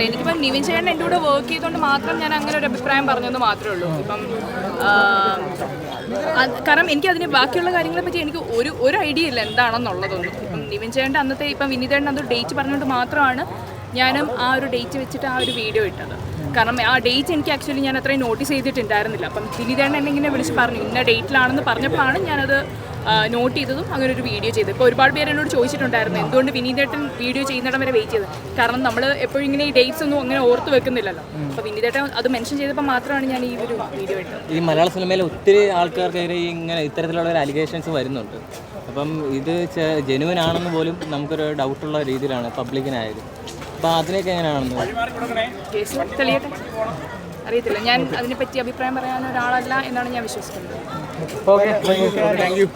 എനിക്കറിയില്ല എനിക്കിപ്പം നിവിൻ ചേട്ടൻ എന്റെ കൂടെ വർക്ക് ചെയ്തുകൊണ്ട് മാത്രം ഞാൻ അങ്ങനെ ഒരു അഭിപ്രായം പറഞ്ഞെന്ന് മാത്രമേ ഉള്ളൂ. ഇപ്പം കാരണം എനിക്ക് അതിന് ബാക്കിയുള്ള കാര്യങ്ങളെ പറ്റി എനിക്ക് ഒരു ഒരു ഐഡിയ ഇല്ല എന്താണെന്നുള്ളതൊന്നും. ഇപ്പം നിവിൻ ചേട്ടന്റെ അന്നത്തെ ഇപ്പം വിനീതേട്ടൻ അന്ന് ഡേറ്റ് പറഞ്ഞുകൊണ്ട് മാത്രമാണ് ഞാനും ആ ഒരു ഡേറ്റ് വെച്ചിട്ട് ആ ഒരു വീഡിയോ ഇട്ടത്. കാരണം ആ ഡേറ്റ് എനിക്ക് ആക്ച്വലി ഞാൻ അത്രയും നോട്ടീസ് ചെയ്തിട്ടുണ്ടായിരുന്നില്ല. അപ്പം വിനീതേട്ടൻ എന്നെ ഇങ്ങനെ വിളിച്ച് പറഞ്ഞു ഇന്ന ഡേറ്റിലാണെന്ന് പറഞ്ഞപ്പോഴാണ് ഞാനത് നോട്ട് ചെയ്തതും അങ്ങനെ ഒരു വീഡിയോ ചെയ്തത്. ഇപ്പോൾ ഒരുപാട് പേര് എന്നോട് ചോദിച്ചിട്ടുണ്ടായിരുന്നു എന്തുകൊണ്ട് വിനീതേട്ടൻ വീഡിയോ ചെയ്യുന്നിടം വരെ വെയിറ്റ് ചെയ്തത്? കാരണം നമ്മൾ എപ്പോഴും ഇങ്ങനെ ഈ ഡേറ്റ്സ് ഒന്നും അങ്ങനെ ഓർത്ത് വെക്കുന്നില്ലല്ലോ. അപ്പോൾ വിനീതേട്ടൻ അത് മെൻഷൻ ചെയ്തപ്പോൾ മാത്രമാണ് ഞാൻ ഈ ഒരു വീഡിയോ ഇട്ടത്. ഈ മലയാള സിനിമയിൽ ഒത്തിരി ആൾക്കാർക്കെതിരെ ഇങ്ങനെ ഇത്തരത്തിലുള്ള ഒരു അലിഗേഷൻസ് വരുന്നുണ്ട്. അപ്പം ഇത് ജെനുവൻ ആണെന്ന് പോലും നമുക്കൊരു ഡൗട്ടുള്ള രീതിയിലാണ് പബ്ലിക്കിനായത് അപ്പോൾ അതിനൊക്കെ എങ്ങനെയാണെന്ന്? തെളിയട്ടെ അറിയത്തില്ല. ഞാൻ അതിനെപ്പറ്റി അഭിപ്രായം പറയാൻ ഒരാളല്ല എന്നാണ് ഞാൻ വിശ്വസിക്കുന്നത്. Okay thank U